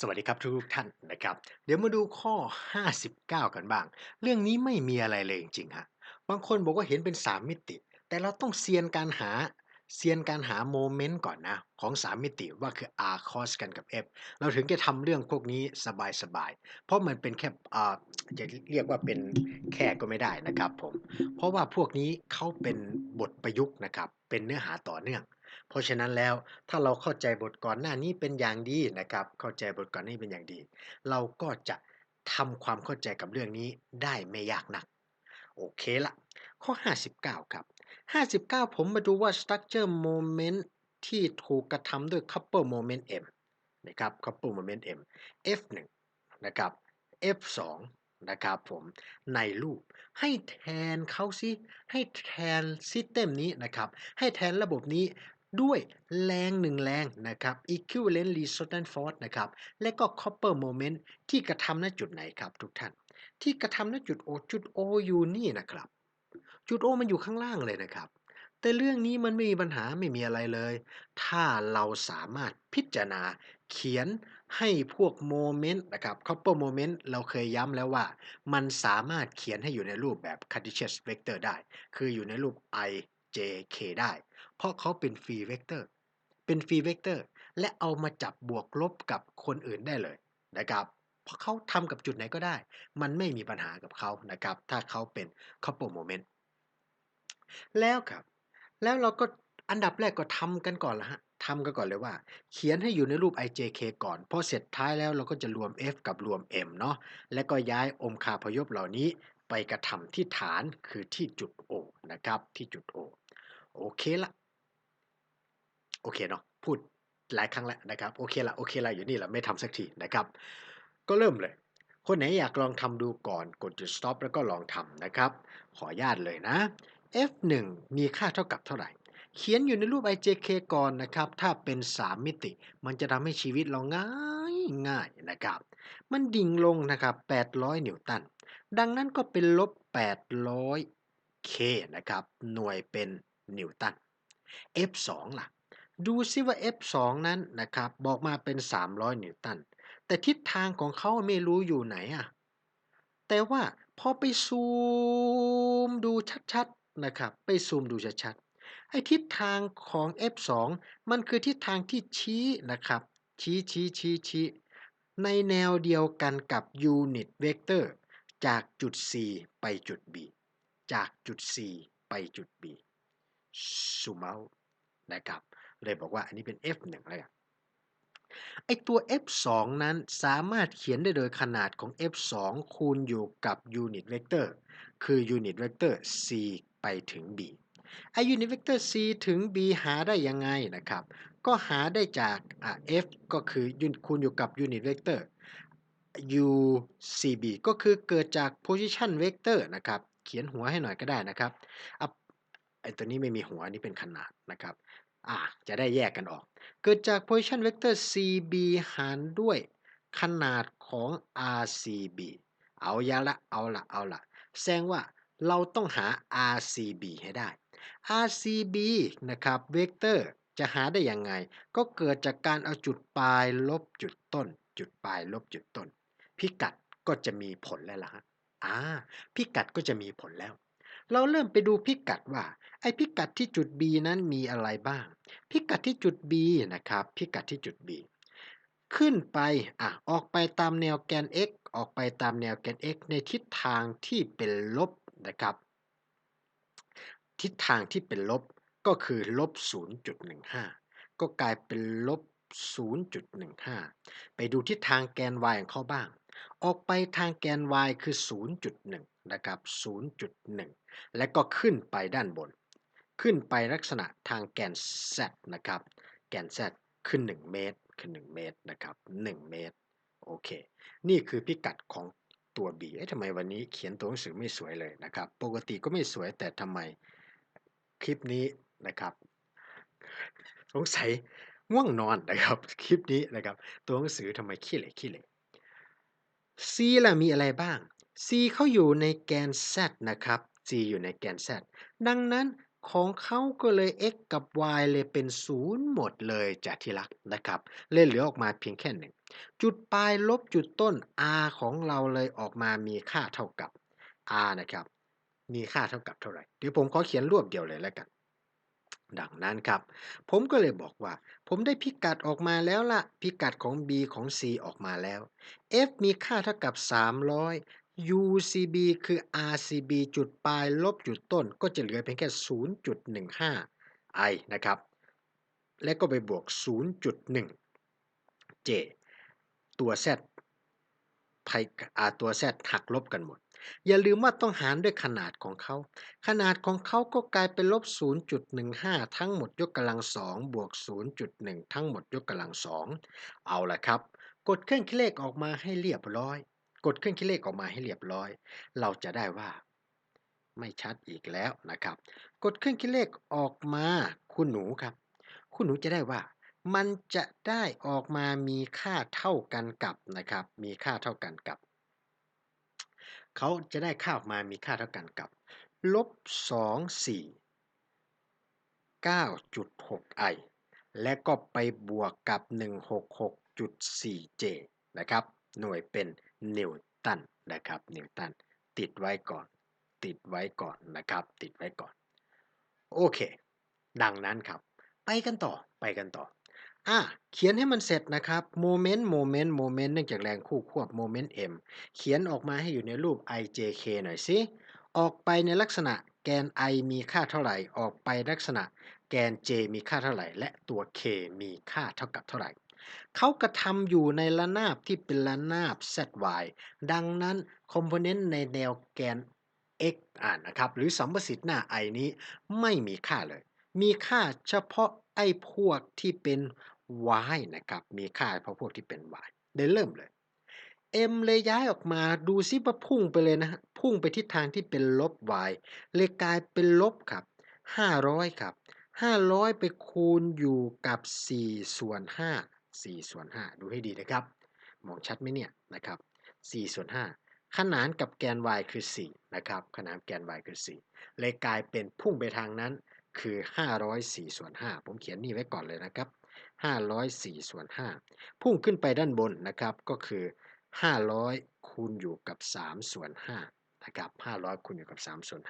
สวัสดีครับทุกท่านนะครับ เดี๋ยวมาดูข้อ 59 กันบ้าง เรื่องนี้ไม่มีอะไรเลยจริงๆฮะบางคนบอกว่าเห็นเป็น 3 มิติ แต่เราต้องเซียนการหาเซียนการหาโมเมนต์ก่อนนะ ของ 3 มิติว่าคือ r cos กันกับ f เราถึงจะทำเรื่องพวกนี้สบายๆ เพราะมันเป็นแค่จะเรียกว่าเป็นแค่ก็ไม่ได้นะครับผม เพราะว่าพวกนี้เขาเป็นบทประยุกต์นะครับ เป็นเนื้อหาต่อเนื่อง เพราะฉะนั้นแล้วถ้าเราเข้าใจบทก่อนหน้านี้เป็นอย่างดีนะครับ เข้าใจบทก่อนหน้านี้เป็นอย่างดี เราก็จะทำความเข้าใจกับเรื่องนี้ได้ไม่ยากนัก โอเคละ ข้อ 59 ครับ 59 ผมมาดูว่า structure moment ที่ถูกกระทำด้วย couple moment m นะครับ couple moment m f1 นะครับ f2 นะครับผมในรูปให้แทนเขาสิให้แทน system นี้นะครับ ให้แทนระบบนี้ ด้วยแรงหนึ่งแรงนะครับ equivalent resultant force นะครับและก็ copper moment ที่กระทำณจุดไหนครับทุกท่าน ที่กระทำณจุด O จุด O อยู่นี่นะครับ จุด O มันอยู่ข้างล่างเลยนะครับ แต่เรื่องนี้มันไม่มีปัญหาไม่มีอะไรเลย ถ้าเราสามารถพิจารณาเขียนให้พวกโมเมนต์นะครับ copper moment เราเคยย้ำแล้วว่า มันสามารถเขียนให้อยู่ในรูปแบบ Cartesian vector ได้ คืออยู่ในรูป i j k ได้ เพราะเขาเป็นฟรีเวกเตอร์ เป็นฟรีเวกเตอร์ และเอามาจับบวกลบกับคนอื่นได้เลยนะครับ เพราะเขาทำกับจุดไหนก็ได้ มันไม่มีปัญหากับเขานะครับ ถ้าเขาเป็น couple moment แล้วครับ แล้วเราก็อันดับแรกก็ทำกันก่อนละฮะทำกันก่อนเลยว่า เขียนให้อยู่ในรูป ijk ก่อนพอเสร็จท้ายแล้วเราก็จะรวม f กับรวม m เนาะและก็ย้ายองคาพยพเหล่านี้ไปกระทำที่ฐานคือที่จุด O นะครับ ที่จุด O โอเคละ โอเคเนาะพูดหลายครั้งแล้วนะครับโอเคละโอเคละอยู่นี่แหละไม่ทำสักทีนะครับ ก็เริ่มเลย คนไหนอยากลองทำดูก่อนกดจุด stop แล้วก็ลองทำนะครับ ขออนุญาตเลยนะ f1 มีค่าเท่ากับเท่าไหร่ เขียนอยู่ในรูป ijk ก่อนนะครับ ถ้าเป็น 3 มิติ มันจะทำให้ชีวิตเราง่ายง่ายนะครับ มันดิ่งลงนะครับ 800 นิวตัน ดังนั้นก็เป็นลบ 800 k นะครับ หน่วยเป็นนิวตัน f2 ล่ะ ดูซิว่า f2 นั้นนะครับ บอกมาเป็น 300 นิวตัน แต่ทิศทางของเขาไม่รู้อยู่ไหนอะแต่ว่าพอไปซูมดูชัดๆนะครับ ไปซูมดูชัดๆไอ้ทิศทางของ f2 มันคือทิศทางที่ชี้นะครับ ชี้ชี้ชี้ชี้ในแนวเดียวกันกับยูนิตเวกเตอร์จากจุด C ไปจุด B จากจุด C ไปจุด B ซูมเอานะครับ เลยบอกว่าอันนี้เป็น f1 แล้วกันไอตัว f2 นั้นสามารถเขียนได้โดยขนาดของ f2 คูณอยู่กับยูนิตเวกเตอร์คือยูนิตเวกเตอร์ c ไปถึง b ไอยูนิตเวกเตอร์ c ถึง b หาได้ยังไงนะครับ ก็หาได้จากอะ f ก็คือคูณอยู่กับยูนิตเวกเตอร์ ucb ก็คือเกิดจาก position vector นะครับ เขียนหัวให้หน่อยก็ได้นะครับอะไอตัวนี้ไม่มีหัวนี่เป็นขนาดนะครับ อ่าจะได้แยกกันออก เกิดจาก position vector cb หารด้วยขนาดของ rcb เอายาละเอาละเอาละแสดงว่าเราต้องหา rcb ให้ได้ rcb นะครับเวกเตอร์จะหาได้ยังไง ก็เกิดจากการเอาจุดปลายลบจุดต้น จุดปลายลบจุดต้น พิกัดก็จะมีผลแล้วล่ะฮะอ่าพิกัดก็จะมีผลแล้ว เราเริ่มไปดูพิกัดว่า ไอ้พิกัดที่จุด B นั้นมีอะไรบ้าง พิกัดที่จุด B นะครับ พิกัดที่จุด B ขึ้นไปอะออกไปตามแนวแกน x ออกไปตามแนวแกน x ในทิศทางที่เป็นลบนะครับ ทิศทางที่เป็นลบก็คือลบ 0.15 ก็กลายเป็นลบ 0.15 ไปดูทิศทางแกน y ของเขาบ้าง ออกไปทางแกน y คือ 0.1 นะครับ 0.1 และก็ขึ้นไปด้านบน ขึ้นไปลักษณะทางแกน z นะครับ แกน z ขึ้น 1 เมตรคือ1เมตรนะครับ 1 เมตร โอเค นี่คือพิกัดของตัว b เอ๊ะทำไมวันนี้เขียนตัวหนังสือไม่สวยเลยนะครับ ปกติก็ไม่สวยแต่ทำไมคลิปนี้นะครับ สงสัยง่วงนอนนะครับ คลิปนี้นะครับ ตัวหนังสือทำไมขี้เหร่ขี้เหร่ C ล่ะมีอะไรบ้าง C เขาอยู่ในแกน z นะครับ C อยู่ในแกน z ดังนั้น ของเขาก็เลย x กับ y เลยเป็น 0 หมดเลยจ้ะที่รักนะครับเลยเหลือออกมาเพียงแค่หนึ่งจุดปลายลบจุดต้น r ของเราเลยออกมามีค่าเท่ากับ r นะครับ มีค่าเท่ากับเท่าไหร่เดี๋ยวผมขอเขียนรวบเดียวเลยแล้วกัน ดังนั้นครับ ผมก็เลยบอกว่า ผมได้พิกัดออกมาแล้วล่ะพิกัดของ b ของ c ออกมาแล้ว f มีค่าเท่ากับ 300 UCB คือ RCB จุดปลายลบจุดต้นก็จะเหลือเพียงแค่ 0.15 I นะครับ และก็ไปบวก 0.1 J ตัว Z ไพอาตัว Z หักลบกันหมด อย่าลืมว่าต้องหารด้วยขนาดของเขา ขนาดของเขาก็กลายเป็นลบ 0.15 ทั้งหมดยกกำลัง 2 บวก 0.1 ทั้งหมดยกกำลัง 2 เอาละครับ กดเครื่องคิดเลขออกมาให้เรียบร้อย กดเครื่องคิดเลขออกมาให้เรียบร้อย เราจะได้ว่า ไม่ชัดอีกแล้วนะครับ กดเครื่องคิดเลขออกมาคุณหนูครับ คุณหนูจะได้ว่า มันจะได้ออกมามีค่าเท่ากันกับนะครับ มีค่าเท่ากันกับเขาจะได้ค่าออกมามีค่าเท่ากันกับลบ2 4 9.6 i และก็ไปบวกกับ 166.4j นะครับ หน่วยเป็น นิวตันนะครับนิวตันติดไว้ก่อน ติดไว้ก่อนนะครับ ติดไว้ก่อน โอเค ดังนั้นครับ ไปกันต่อไปกันต่ออะเขียนให้มันเสร็จนะครับโมเมนต์โมเมนต์โมเมนต์เนื่องจากแรงคู่ควบโมเมนต์ m เขียนออกมาให้อยู่ในรูป ijk หน่อยสิออกไปในลักษณะแกน i มีค่าเท่าไหร่ ออกไปลักษณะแกน j มีค่าเท่าไหร่ และตัว k มีค่าเท่ากับเท่าไหร่ เขากระทำอยู่ในระนาบที่เป็นระนาบ zy ดังนั้นคอมโพเนนต์ในแนวแกน x อ่านนะครับ หรือสัมประสิทธิ์หน้า i นี้ไม่มีค่าเลย มีค่าเฉพาะไอ้พวกที่เป็น y นะครับ มีค่าเฉพาะพวกที่เป็น y ได้เริ่มเลย m เลยย้ายออกมาดูซิว่าพุ่งไปเลยนะฮะพุ่งไปทิศทางที่เป็นลบ y เลยกลายเป็นลบครับ 500 ครับ 500 ไปคูณอยู่กับ 4 ส่วน 5 4 ส่วน 5 ดูให้ดีนะครับ มองชัดไหมเนี่ยนะครับ4ส่วน 5 ขนานกับแกน y คือ 4 นะครับ ขนานแกน y คือ 4 เลยกลายเป็นพุ่งไปทางนั้นคือ 504 ส่วน 5 ผมเขียนนี่ไว้ก่อนเลยนะครับ 504 ส่วน 5 พุ่งขึ้นไปด้านบนนะครับ ก็คือ 500 คูณอยู่กับ 3 ส่วน 5 นะครับ 500 คูณอยู่กับ 3 ส่วน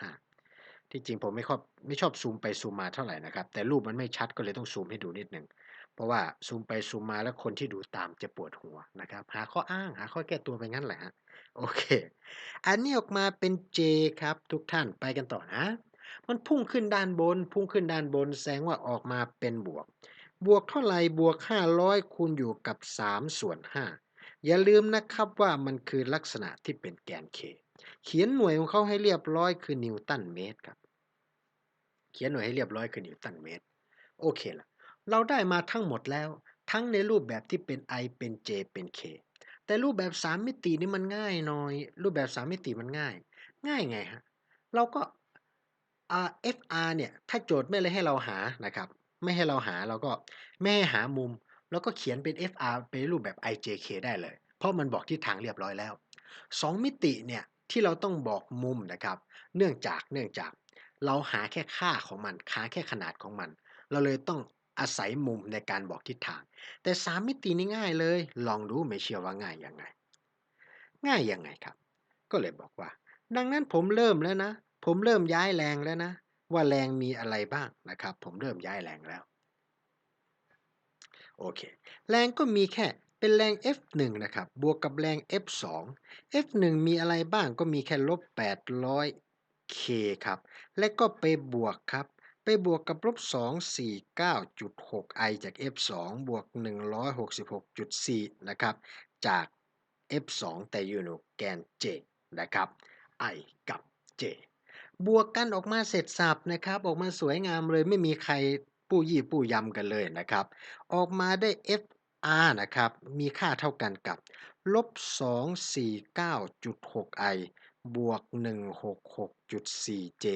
5 ที่จริงผมไม่ชอบไม่ชอบซูมไปซูมมาเท่าไหร่นะครับ แต่รูปมันไม่ชัดก็เลยต้องซูมให้ดูนิดหนึ่ง เพราะว่าซูมไปซูมมาแล้วคนที่ดูตามจะปวดหัวนะครับ หาข้ออ้างหาข้อแก้ตัวไปงั้นแหละฮะโอเค อันนี้ออกมาเป็น J ครับ ทุกท่านไปกันต่อนะ มันพุ่งขึ้นด้านบน พุ่งขึ้นด้านบนแสดงว่าออกมาเป็นบวก บวกเท่าไหร่บวก 500 คูณอยู่กับ 3 ส่วน 5 อย่าลืมนะครับว่ามันคือลักษณะที่เป็นแกน K เขียนหน่วยของเขาให้เรียบร้อยคือนิวตันเมตรครับ เขียนหน่วยให้เรียบร้อยคือนิวตันเมตร โอเคละ เราได้มาทั้งหมดแล้ว ทั้งในรูปแบบที่เป็น I เป็น J เป็น K แต่รูปแบบ 3 มิตินี่มันง่ายหน่อย รูปแบบ 3 มิติมันง่าย ง่ายไงฮะ เราก็ FR เนี่ย ถ้าโจทย์ไม่เลยให้เราหานะครับ ไม่ให้เราหาเราก็ไม่ให้หามุม แล้วก็เขียนเป็น FR เป็นรูปแบบ IJK ได้เลย เพราะมันบอกทิศทางเรียบร้อยแล้ว 2 มิติเนี่ยที่เราต้องบอกมุมนะครับ เนื่องจากเนื่องจากเราหาแค่ค่าของมันหาแค่ขนาดของมัน เราเลยต้อง อาศัยมุมในการบอกทิศทาง แต่3มิตินี่ง่ายเลย ลองดูไม่เชื่อว่าง่ายยังไง ง่ายยังไงครับ ก็เลยบอกว่า ดังนั้นผมเริ่มแล้วนะ ผมเริ่มย้ายแรงแล้วนะ ว่าแรงมีอะไรบ้างนะครับ ผมเริ่มย้ายแรงแล้ว โอเค แรงก็มีแค่เป็นแรง F1 นะครับ บวกกับแรง F2 F1 มีอะไรบ้างก็มีแค่ลบ800 K ครับ และก็ไปบวกครับ ไปบวกกับลบ249.6 I จาก F2 บวก 166.4 นะครับ จาก F2 แต่อยู่ในแกน J นะครับ I กับ J บวกกันออกมาเสร็จสับนะครับ ออกมาสวยงามเลยไม่มีใครปู้ยี่ปู้ยำกันเลยนะครับ ออกมาได้ FR นะครับ มีค่าเท่ากันกับลบ249.6 I บวก 166.4J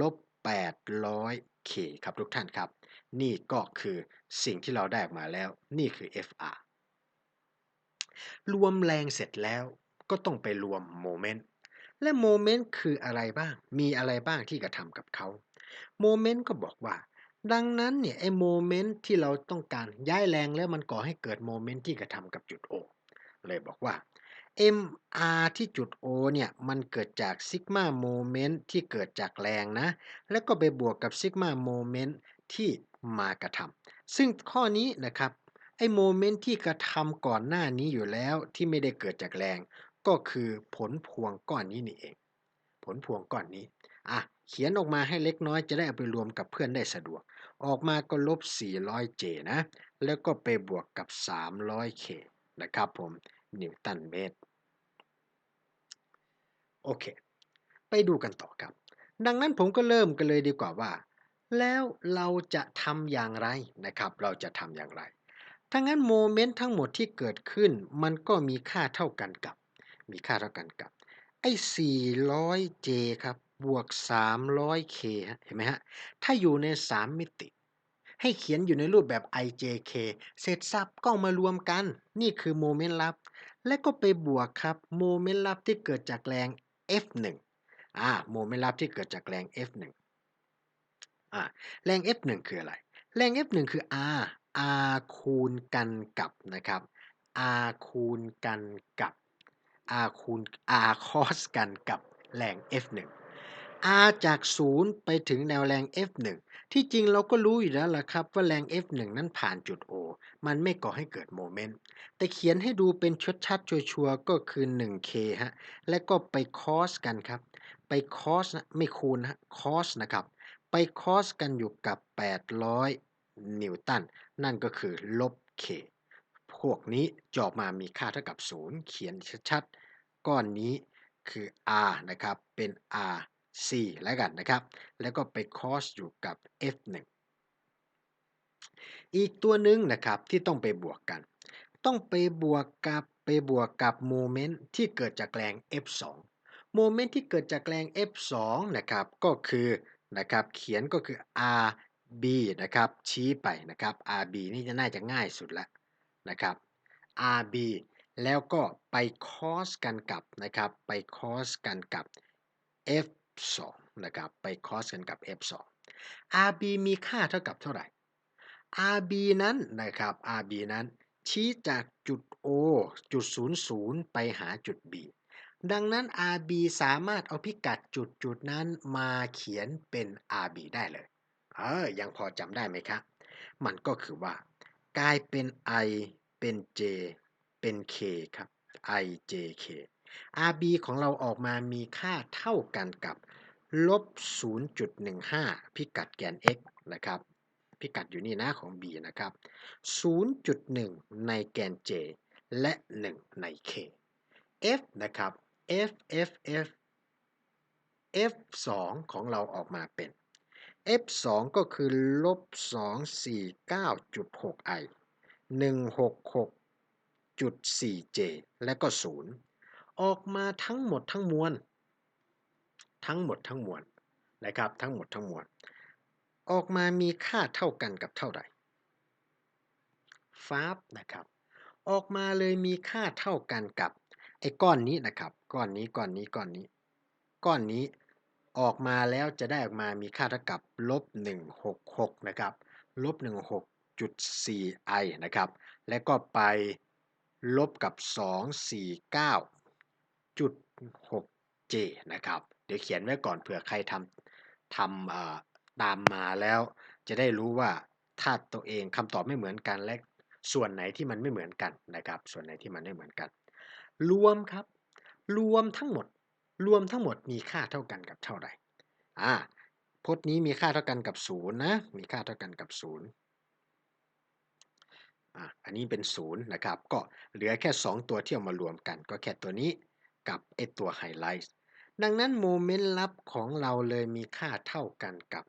ลบ 800K ครับทุกท่านครับ นี่ก็คือสิ่งที่เราได้ออกมาแล้ว นี่คือ FR รวมแรงเสร็จแล้วก็ต้องไปรวมโมเมนต์และโมเมนต์คืออะไรบ้าง มีอะไรบ้างที่กระทำกับเขาโมเมนต์ก็บอกว่า ดังนั้นเนี่ยไอ้โมเมนต์ที่เราต้องการย้ายแรงแล้วมันก่อให้เกิดโมเมนต์ที่กระทำกับจุด O เลยบอกว่า mr ที่จุด O เนี่ยมันเกิดจากซิกมาโมเมนต์ที่เกิดจากแรงนะ แล้วก็ไปบวกกับซิกมาโมเมนต์ที่มากระทำซึ่งข้อนี้นะครับไอ้โมเมนต์ที่กระทำก่อนหน้านี้อยู่แล้วที่ไม่ได้เกิดจากแรง ก็คือผลพวงก้อนนี้นี่เอง ผลพวงก้อนนี้อะเขียนออกมาให้เล็กน้อยจะได้เอาไปรวมกับเพื่อนได้สะดวก ออกมาก็ลบ 400J นะ แล้วก็ไปบวกกับ 300K นะครับผม นิวตันเมตร โอเค ไปดูกันต่อครับ ดังนั้นผมก็เริ่มกันเลยดีกว่าว่า แล้วเราจะทำอย่างไรนะครับ เราจะทำอย่างไรถ้างั้นโมเมนต์ทั้งหมดที่เกิดขึ้น มันก็มีค่าเท่ากันกับ มีค่าเท่ากันกับไอ้ 400J ครับ บวก 300K เห็นไหมฮะ ถ้าอยู่ใน 3 มิติ ให้เขียนอยู่ในรูปแบบ ijk เสร็จสับก็มารวมกัน นี่คือโมเมนต์ลับ และก็ไปบวกครับโมเมนต์ลับที่เกิดจากแรง F1 อ่าโมเมนต์ลับที่เกิดจากแรง F1 อ่าแรง F1 คืออะไร แรง F1 คือ R R คูณกันกับนะครับ R คูณกันกับ R คูณ R cos กันกับแรง F1 R จาก 0 ไปถึงแนวแรง F1 ที่จริงเราก็รู้อยู่แล้วล่ะครับว่าแรง F1 นั้นผ่านจุด O มันไม่ก่อให้เกิดโมเมนต์ แต่เขียนให้ดูเป็นชัดชัดๆชัวร์ๆก็คือ 1K ฮะ และก็ไป cos กันครับ ไป cos นะไม่คูณนะ cos นะครับ ไป cos กันอยู่กับ 800 นิวตัน นั่นก็คือลบ K พวกนี้จออกมามีค่าเท่ากับ 0 เขียนชัดๆ ก้อนนี้คือ R นะครับ เป็น R C แล้วกันนะครับ แล้วก็ไป cos อยู่กับ F1 อีกตัวหนึ่งนะครับที่ต้องไปบวกกัน ต้องไปบวกกับไปบวกกับโมเมนต์ที่เกิดจากแรง F2 โมเมนต์ที่เกิดจากแรง F2 นะครับก็คือนะครับเขียนก็คือ RB นะครับชี้ไปนะครับ RB นี่จะน่าจะง่ายสุดแล้วนะครับ RB แล้วก็ไป cos กันกับนะครับไป cos กันกับ f F2 นะครับ ไป cos กันกับ F2 RB มีค่าเท่ากับเท่าไหร่ RB นั้นนะครับ RB นั้นชี้จากจุด O จุด 00 ไปหาจุด B ดังนั้น RB สามารถเอาพิกัดจุดจุดนั้นมาเขียนเป็น RB ได้เลย เออ ยังพอจำได้ไหมครับ มันก็คือว่า กลายเป็น I เป็น J เป็น K ครับ IJK RB ของเราออกมามีค่าเท่ากันกับลบ 0.15 พิกัดแกน x นะครับ พิกัดอยู่นี่นะของ b นะครับ 0.1 ในแกน j และ 1 ใน k f นะครับ f f f f 2ของเราออกมาเป็น f 2ก็คือลบ 249.6 i 166.4j และก็ 0 ออกมาทั้งหมดทั้งมวล ทั้งหมดทั้งมวลนะครับ ทั้งหมดทั้งมวล ออกมามีค่าเท่ากันกับเท่าไหร่ฟาบนะครับ ออกมาเลยมีค่าเท่ากันกับไอ้ก้อนนี้นะครับ ก้อนนี้ก้อนนี้ก้อนนี้ ก้อนนี้ออกมาแล้วจะได้ออกมามีค่าเท่ากับลบ166นะครับลบ16.4 i นะครับ และก็ไปลบกับ 0.6J นะครับ เดี๋ยวเขียนไว้ก่อนเผื่อใครทำทำตามมาแล้ว จะได้รู้ว่าถ้าตัวเองคำตอบไม่เหมือนกันและส่วนไหนที่มันไม่เหมือนกันนะครับ ส่วนไหนที่มันไม่เหมือนกัน รวมครับ รวมทั้งหมด รวมทั้งหมดมีค่าเท่ากันกับเท่าไหร่อ่าพจน์นี้มีค่าเท่ากันกับ0นะ มีค่าเท่ากันกับ0อะอันนี้เป็น0นะครับ ก็เหลือแค่ 2 ตัวที่เอามารวมกัน ก็แค่ตัวนี้ กับไอตัวไฮไลท์ดังนั้นโมเมนต์ลับของเราเลยมีค่าเท่ากันกับ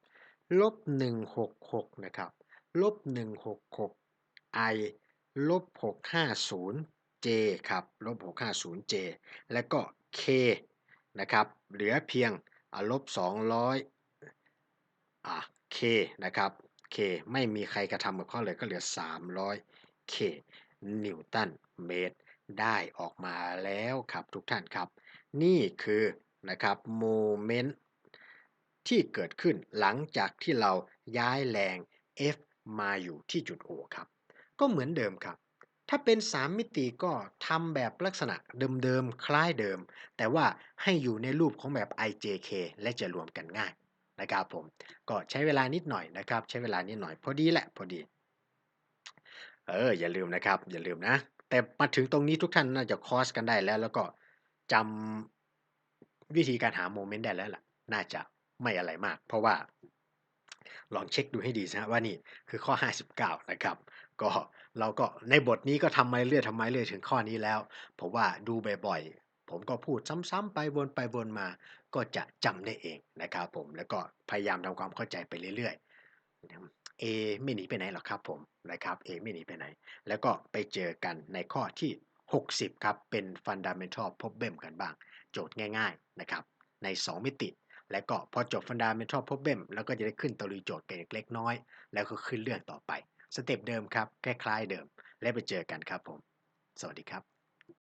ลบ166 นะครับลบ166 i ลบ650 j ครับลบ650 j แล้วก็ k นะครับ เหลือเพียงลบ200อะ k นะครับ k ไม่มีใครกระทำกับเขาเลยก็เหลือ 300 k นิวตันเมตร ได้ออกมาแล้วครับทุกท่านครับ นี่คือนะครับโมเมนต์ที่เกิดขึ้นหลังจากที่เราย้ายแรง F มาอยู่ที่จุด O ครับ ก็เหมือนเดิมครับ ถ้าเป็น 3 มิติก็ทำแบบลักษณะเดิมๆ คล้ายเดิม แต่ว่าให้อยู่ในรูปของแบบ IJK และจะรวมกันง่ายนะครับผม ก็ใช้เวลานิดหน่อยนะครับ ใช้เวลานิดหน่อยพอดีแหละพอดี เอออย่าลืมนะครับ อย่าลืมนะ แต่มาถึงตรงนี้ทุกท่านน่าจะคอสกันได้แล้ว แล้วก็จำวิธีการหาโมเมนต์ได้แล้วล่ะ น่าจะไม่อะไรมาก เพราะว่า ลองเช็คดูให้ดีนะว่านี่คือข้อ 59 นะครับ ก็เราก็ในบทนี้ก็ทำมาเรื่อยทำมาเรื่อยถึงข้อนี้แล้ว ผมว่าดูบ่อยๆ ผมก็พูดซ้ำๆไปวนไปวนมา ก็จะจำได้เองนะครับผมแล้วก็พยายามทำความเข้าใจไปเรื่อยๆ A ไม่หนีไปไหนหรอกครับผมนะครับ A ไม่หนีไปไหน แล้วก็ไปเจอกันในข้อที่ 60 ครับ เป็น Fundamental Problem กันบ้าง โจทย์ง่าย ๆนะครับ ใน 2 มิติ แล้วก็พอจบ Fundamental Problem แล้วก็จะได้ขึ้นตรีโจทย์เล็กน้อย แล้วก็ขึ้นเรื่องต่อไป สเต็ปเดิมครับ คล้ายๆเดิม และไปเจอกันครับผม สวัสดีครับ